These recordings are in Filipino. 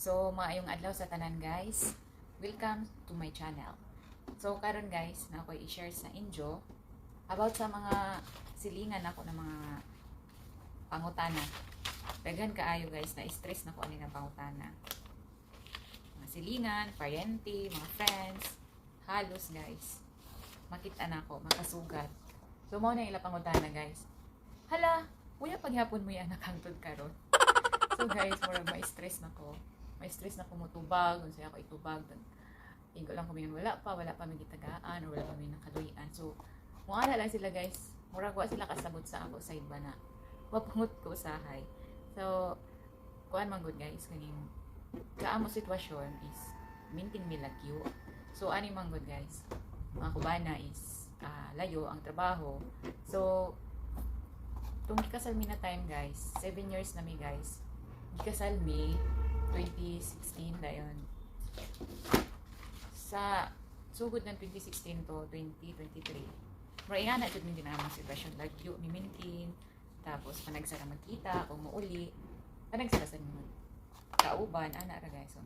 So, maayong adlaw sa tanan guys. Welcome to my channel. So, karon guys, na ako i-share sa inyo about sa mga silingan ako ng mga pangutana. Daghan kaayo guys, na stress na ko ani ng pangutana. Mga silingan, paryente, mga friends, halos guys. Makita na ako, makasugat. So, mo na ila pangutana guys. Hala, kuya paghapon mo yan nakangtod karon. So guys, murag ma-stress na ko. Ma-stress na ko mutubag, kung saya ako itubag. Ingo lang kami wala pa, wala pa may gitagaan, or wala pa may nakaluyan. So, muala lang sila guys. Murag wa sila kasabot sa ako sa iba na. Wapangot ko usahay. So, kuan man good guys, kaning kaamo sitwasyon is minting mi lagyo. So, ani man good guys. Mga kubana is ah, layo ang trabaho. So, itong gikasal mi na time guys, 7 years na mi guys. Gikasal mi 2016 dayon. Sa sugod ng 2016 to 2023. Mura nga na jud min dinamang sitwasyon lagyo mi maintain tapos panagsara magkita kung mauli panagsara sa mga kauban ana ra guys. So,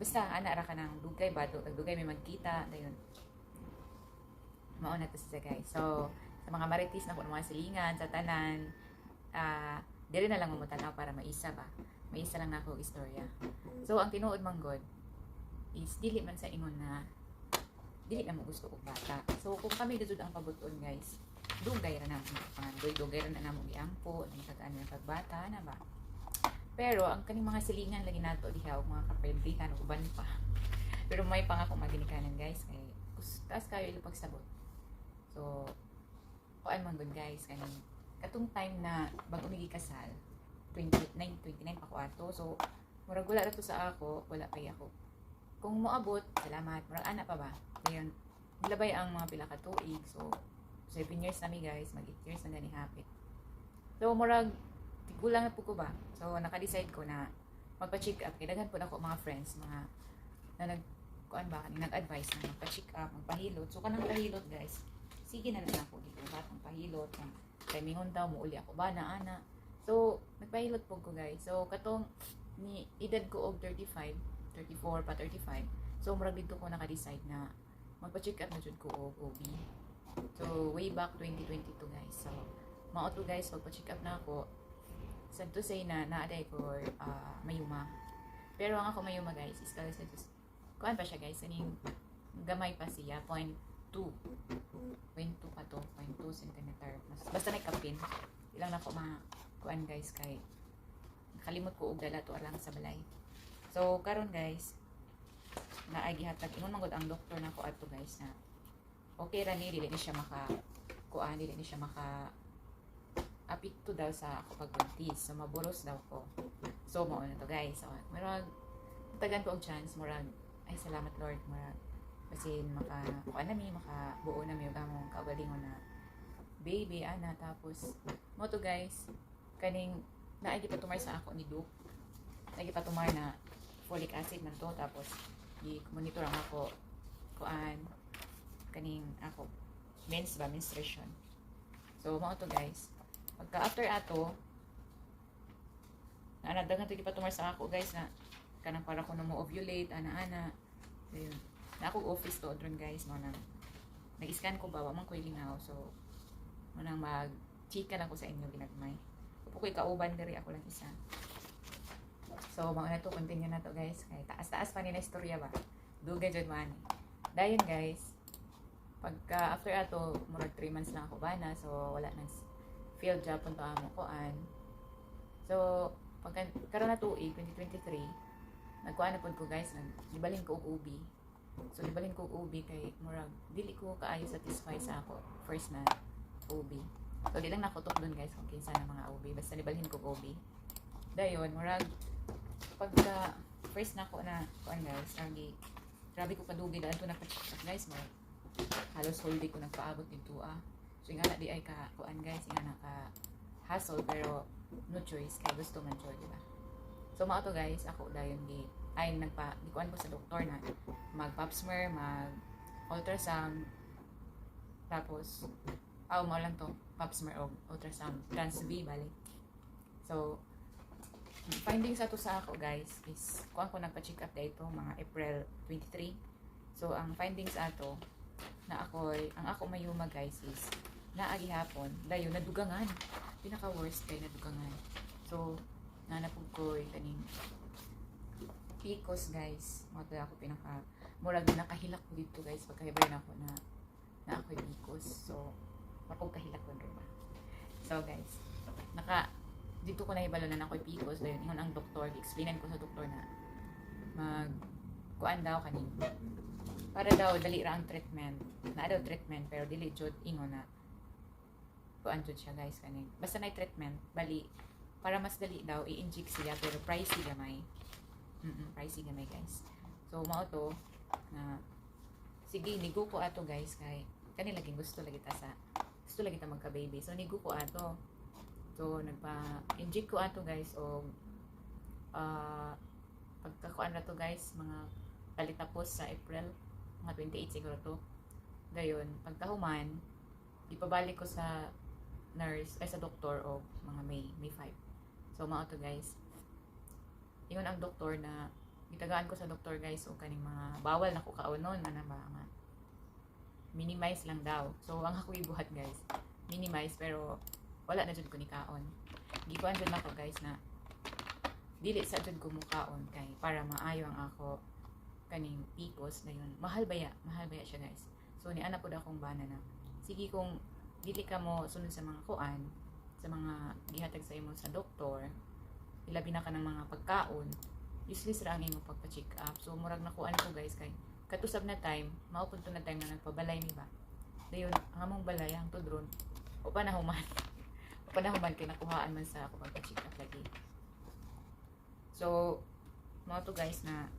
basta ana ra ka ng dugay ba dugay may magkita dayon. Mao na to siya guys. So sa mga maritis na ko mga silingan sa tanan ah dili na lang mo tanaw para maisa ba. Maisa lang na ako istorya. So ang tinuod man god is dili man sa ingon na dili na mo gusto og bata. So kung kami gud ang pabuton guys, dugay ra na ang pangandoy, dugay ra na namo giampo, ang tagaan ng pagbata na ba. Pero ang kaning mga silingan lagi nato diha og mga kaprendihan uban pa. Pero may pang ako maginikanan guys kay taas kayo ilo pagsabot. So kuan man gud guys kaning katong time na bago mi kasal 29 29 pa ko ato. So murag wala ra to sa ako, wala kay ako. Kung moabot, salamat. Murag ana pa ba? Ngayon, nilabay ang mga pila ka tuig. So 7 years na mi guys, mag 8 years na gani hapit. So murag tigulang na po ko ba? So naka-decide ko na magpa-check up. Kaya daghan po na ako mga friends, mga na nag kuan ba, nag-advise na magpa-check up, magpahilot. So kanang pahilot guys, sige na lang ako dito. Batang pahilot. Timingon daw, muuli ako ba na ana. So, nagpahilot po ko guys. So, katong ni edad ko og 35, 34 pa 35. So, murag dito ko naka-decide na magpa-check up na jud ko og OB. So, way back 2022 guys. So, mao to guys, magpa-check up na ako. Sad to say na naaday ko uh, mayuma. Pero ang ako mayuma guys is kasi kuan pa siya guys, kaning gamay pa siya, 0.2. 0.2 pa to, 0.2 cm. Mas, basta may kapin. Ilang na ko ma kuan guys kay nakalimot ko og dala to alang sa balay. So karon guys, naay gihatag ingon man gud ang doktor nako adto guys na okay ra ni dili ni siya maka kuan dili ni siya maka apekto daw sa ako pagbuntis. So maburos daw ko. So mao na to guys. So murag tagan ko og chance murag ay salamat Lord murag kasi maka kuan na mi maka buo na mi og among kaugalingon na baby ana tapos mo to guys kaning naagi pa tumar sa ako ni Duke. Naagi pa tumar na folic acid man to tapos i-monitor ang ako kuan kaning ako mens ba menstruation. So mo to guys pagka after ato na nadagan to pa tumar sa ako guys na kanang para ko na mo ovulate ana ana ayun na ako office to dron guys no nang nag-scan ko ba wa man ko ilingaw so mo nang mag chika lang ko sa inyo ginagmay Upo ko'y kauban diri ako lang isa. So, mga na to, continue na to guys. Kay taas-taas pa nila istorya ba? Dugay jud man. Dayon guys, pagka after ato, murag 3 months lang ako bana. So, wala nang field job punto amo ko an. So, pagka karon na tuig 2023, nagkuan na pud ko guys, nagbalin ko og ubi. So, nibalin ko ubi kay murag dili ko kaayo satisfy sa ako first na ubi. So, di lang nakutok dun guys kung kinsa ng mga OB. Basta nibalhin ko OB. Dayon, murag, pagka first na ko na, kuan guys, lagi, grabe ko kadugi to nakacheck up guys, murag, halos whole ko nagpaabot dito ah. So, nga na di ay ka, kuan guys, nga na ka, hassle, pero no choice, kaya gusto man choice, di ba? So, mga to guys, ako dayon di, ay nagpa, di kuan ko sa doktor na, mag pap smear, mag ultrasound, tapos, aw mo lang to pap smear o ultrasound. Trans B bali so findings ato sa ako guys is kuan ko nagpa-check up dito mga April 23 so ang findings ato na ako ang ako mayuma guys is naagi hapon dayo nadugangan. Pinaka worst kay nadugangan. So nanapog ko kaning picos guys. Mga to ako pinaka murag nakahilak ko dito guys. Pagkahibay na ako na na ako picos. So mapog kahilak ko rin ba so guys naka dito ko na ibalo na ako picos. Dayon ingon ang doktor. Explainan ko sa doktor na mag kuan daw kaning para daw dali ra ang treatment. Na daw treatment pero dili jud ingon na kuan jud siya guys kaning basta na treatment bali para mas dali daw i-inject siya pero pricey gamay mm -mm, pricey gamay guys so mao to na sige nigo ko ato guys kay kani laging gusto lagi ta sa gusto lagi ta magka baby so nigo ko ato So, nagpa-inject ko ato guys o uh, pagkakuan na to guys, mga palitapos sa April, mga 28 siguro to. Gayon, pagkahuman, ipabalik ko sa nurse, ay sa doktor o mga May, May 5. So, mga to guys. Ingon ang doktor na gitagaan ko sa doktor guys o kaning mga bawal na ko kaunon ana ba nga minimize lang daw. So ang ako ibuhat guys minimize pero wala na jud ko ni kaon. Gikuan jud nako guys na dili sa jud ko mukaon kay para maayo ang ako kaning picos na yun. Mahal baya mahal baya siya guys? So ni ana pud akong bana na sige kung dili ka mo sunod sa mga kuan sa mga gihatag sa imo sa doktor ilabi na ka ng mga pagkaon useless ra ang imo pagpa-check up so murag nakuan ko guys kay katusab na time maupod to na time na nagpabalay mi ba dayon ang among balay ang tudron o pa na human panahon man kay nakuhaan man sa ako pagpa-check up lagi. So, mga to guys na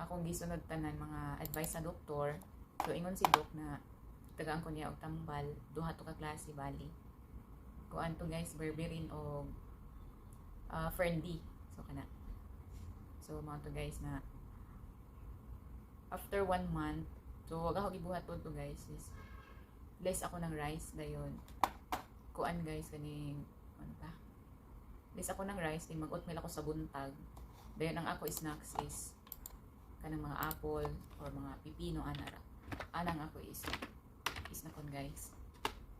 akong gisunod tanan mga advice sa doktor. So, ingon si doc na tagaan ko niya og tambal duha to ka klase bali. Kuan to guys berberin o uh, friendly. So kana. So mga to guys na after one month so wag ako gibuhat to, to guys is less ako ng rice dayon kuan guys kaning ano pa Lis ako ng rice din mag-oatmeal ako sa buntag dayon ang ako snacks is kanang mga apple or mga pipino anara anang ako is is na kon guys.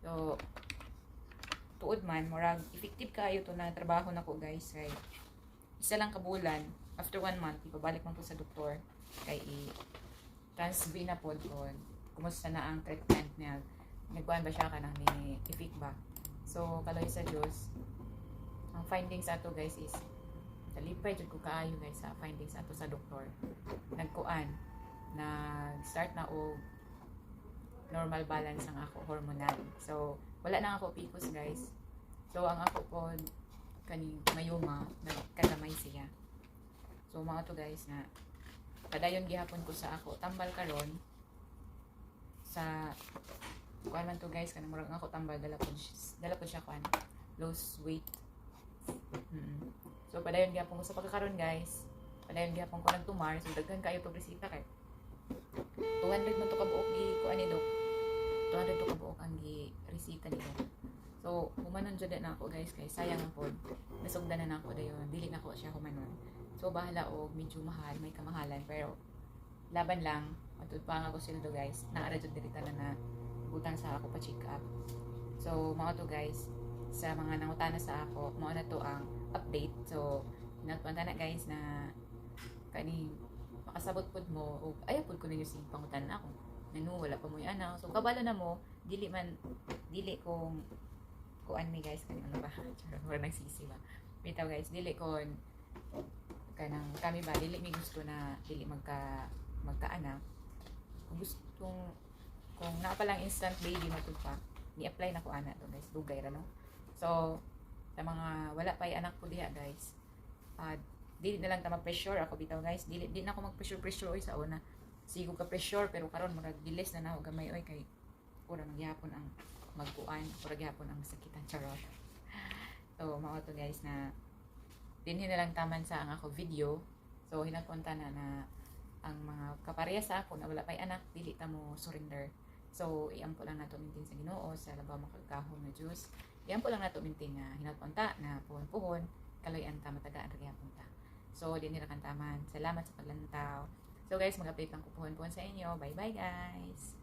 So tuod man murag effective kayo to na trabaho nako guys kay isa lang kabulan after one month ipabalik man ko sa doktor. Kay i transv na pod kon kumusta na ang treatment niya? Nagkuhan ba siya ka nang ni effect ba? So, kaloy sa Diyos, ang findings ato guys is talipay jud ko kaayo guys sa findings ato sa doktor. Nagkuan nag-start na og normal balance ang ako hormonal. So, wala na ako PCOS guys. So, ang ako po kaning mayuma nagkadamay siya. So, mga to guys na padayon gihapon ko sa ako tambal karon sa kuan man to guys kanang murag ako tambal dala po dala po siya kuan lose weight mm -hmm. so padayon gyapon ko sa pagkakaron guys padayon gyapon ko nagtumar so daghan kayo to resita kay 200 man to ka buok gi kuan ni dok 200 to ka buok ang gi resita ni dok so humanon jud na ako guys kay sayang ang pod nasugdan na nako dayon. Dili na ko siya humanon. So bahala og medyo mahal may kamahalan. Pero laban lang. Matud pa nga ko sila do guys. Naara jud dirita na na butang sa ako pa check up. So, mga to guys, sa mga nangutana sa ako, mao na to ang update. So, nagpunta na guys na kani makasabot pud mo. O ayaw pud ko ninyo sing pangutan na ako. Nanu wala pa mo yung anak. So, kabalo na mo, dili man dili kong kuan mi guys kani ano ba? Charot wala nagsisi ba. Bitaw guys, dili kon kanang kami ba dili mi gusto na dili magka magkaanak. Kung gusto kung kung na pa lang instant baby matud pa ni-apply na ko ana to guys dugay ra no so sa mga wala pa anak ko diha guys uh, dili na lang ta mag-pressure ako bitaw guys dili di na ako mag-pressure pressure oy sa una sigo ka pressure pero karon murag dilis na na ako gamay. Oy kay pura magyapon ang magkuan pura gyapon ang sakitan charot. So mao to guys na dinhi na lang taman sa ang ako video. So hinapunta na na ang mga kapareha sa ako na wala pa'y anak dili ta mo surrender. So, iampo lang nato mintin sa Ginoo sa labaw makagkahon na Dios. Iampo lang nato mintin nga hinatpunta na puhon-puhon kaloyan ta matagaan ra gyapon ta. So di nila kantaman salamat sa paglantaw so guys mag-update lang ko puhon sa inyo. Bye bye guys